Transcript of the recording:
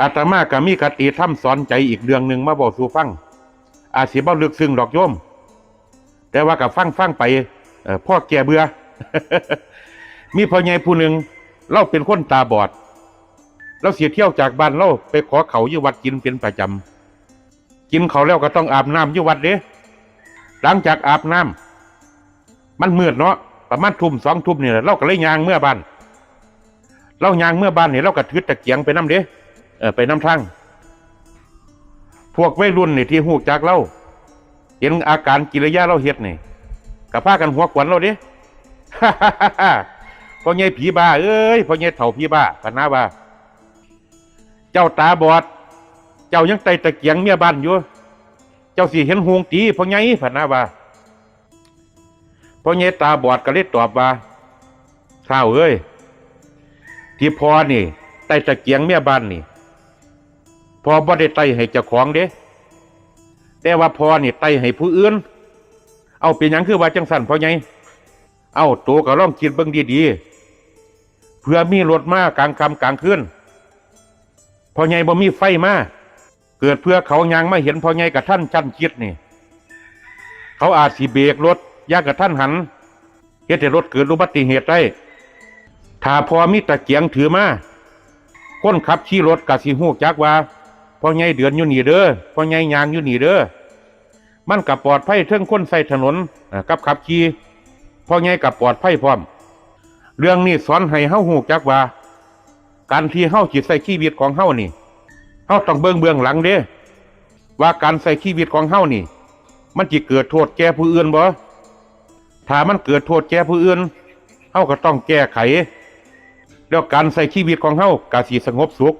อาตมาก็มีคติธรรมสอนใจอีกเรื่องหนึ่งมาบอกสู่ฟัง อาจสิบ่ลึกซึ้งดอกโยม แต่ว่ากับฟังฟังไปพ่อแก่เบื่อ มีพ่อใหญ่ผู้หนึ่งเราเป็นคนตาบอด เราเสียเที่ยวจากบ้านเราไปขอเขาอยู่วัดกินเป็นประจำ กินเขาแล้วก็ต้องอาบน้ำอยู่วัดเด้หลังจากอาบน้ำมันมืดเนาะประมาณทุ่มสองทุ่มนี่แหละเราก็เลยยางเมื่อบ้าน เรายางเมื่อบ้านเนี่ยเราก็ถือตะเกียงไปน้ำเด้ เออไปน้ำทางพวกวัยรุ่นนี่ที่หูจากเราเห็นอาการกิริยาเราเฮ็ดนี่กับพากันหัวขวัญเราเด้พ่อใหญ่ผีบ้าเอ้ยพ่อใหญ่เฒ่าผีบ้าพะนาว่าเจ้าตาบอด เจ้ายังไตตะเกียงเมียบ้านอยู่ เจ้าสิเห็นหวงตีพ่อใหญ่พะนาว่าพ่อใหญ่ตาบอดก็เลยตอบว่าข้าวเอ้ยที่พอนี่ไตตะเกียงเมียบ้านนี่ พอบ่ได้ไต่ให้เจ้าของเด้ แต่ว่าพอนี่ไต่ให้ผู้อื่น เอาเป็นหยังคือว่าจังสันพอใหญ่เอาตัวก็ล่องคิดเบิ่งดีๆ เพื่อมีรถมากลางคำกลางคืนพอใหญ่บ่มีไฟมาเกิดเพื่อเขายางไมาเห็นพอใหญ่กับท่านชั้นคิดนี่ เขาอาจสิเบรกรถยากกับท่านหันเฮ็ดให้รถเกิดอุบัติเหตุได้ถ้าพอมีตะเกียงถือมาคนขับขี่รถกะสิฮู้จักว่า พ่อใหญ่เดือนอยู่นี่เด้อพ่อใหญ่ยางอยู่นี่เด้อมันกับปลอดภัยเทิงคนใส่ถนนอ่อกับขับขี่พ่อใหญ่กับปลอดภัยพร้อม เรื่องนี้สอนให้เฮาฮู้จักว่า การที่เฮาจิตใส่ชีวิตของเฮานี่เฮาต้องเบิ่งเบื้องหลังเด้ว่าการใส่ชีวิตของเฮานี่ มันจิเกิดโทษแก่ผู้อื่นบ่ถ้ามันเกิดโทษแก่ผู้อื่นเฮาก็ต้องแก้ไข แล้วการใส่ชีวิตของเฮาก็สิสงบสุข